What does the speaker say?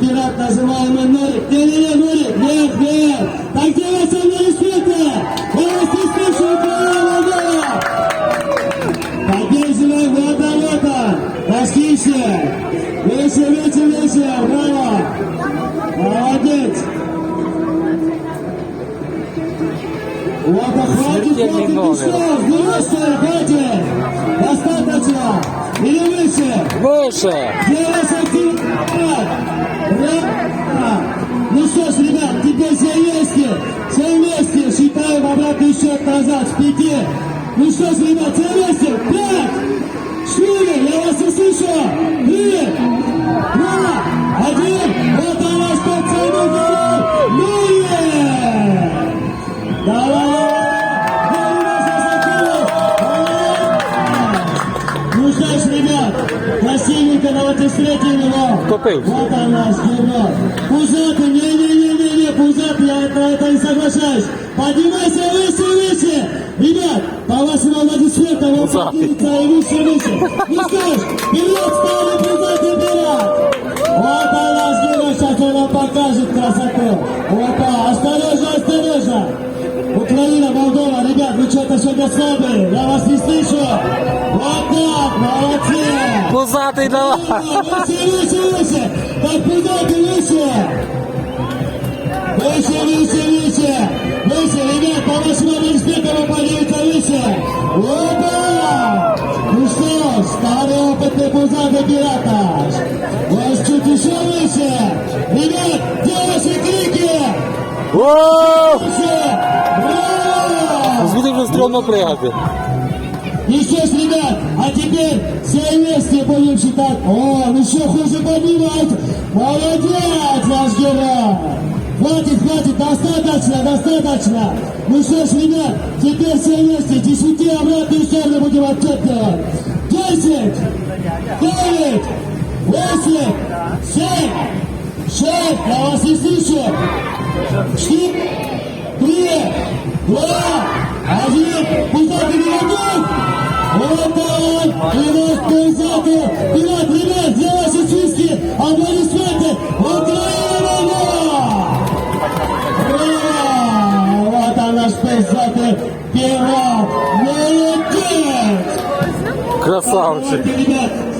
пират, называемый Норик. Не-не-не, Норик, нет, нет. Так делается на респекте. Ростислав Украина, Поддерживаем вот вот он. Раскище. Выше, выше, выше. Браво. Молодец. Вот, а хватит, хватит, еще. Вместе, хватит. Достаточно. Или выше. Выше. Делайся активно. Ра- Ну что ж, ребят, теперь все вместе. Все вместе. Считаем обратный счет назад с пяти. Ну что ж, ребят, все вместе. Пять. Четыре. Я вас слышу. Три. Два. Один. Вот она, что цену герой. Ну! Давай. Ж, ребят, красивенько давайте встретим его. Топил. Вот он наш герой. Пузатый, не-не-не-не-не, пузатый, я это, это не соглашаюсь. Поднимайся выше, выше. Ребят, по аплодисментам он Пузатый. поднимется и выше, выше. Ну что ж, вперед стали пузатый пират. Вот он наш герой, сейчас он вам покажет красоту. Опа, осторожно, осторожно. Украина, Молдова, ребят, вы что-то сегодня слабые, я вас не слышу. Вот. Пузатий давай. Выше, выше, выше! Пузатый выше! Ребят, по вашему вы поднимете выше! Опа! Ну что ж, старый опытный пузатый пират Вот чуть еще выше! Ребят, где ваши крики? Выше! Браво! Звідти вже стрьомно пригати. И ж, ребят, а теперь все вместе будем считать. О, ну что, хуже поднимать. Молодец, наш герой. Хватит, хватит, достаточно, достаточно. Ну что ж, ребят, теперь все вместе. Десяти обратную сторону будем отчет. Десять, девять, восемь, семь, шесть, я вас не слышу. Четыре, три, два, вот пузатый! Вперед, ребят, для ваши свистки! Аплодисменты! Вот он наш пузатый пират! Молодец! Красавчик. Ребят,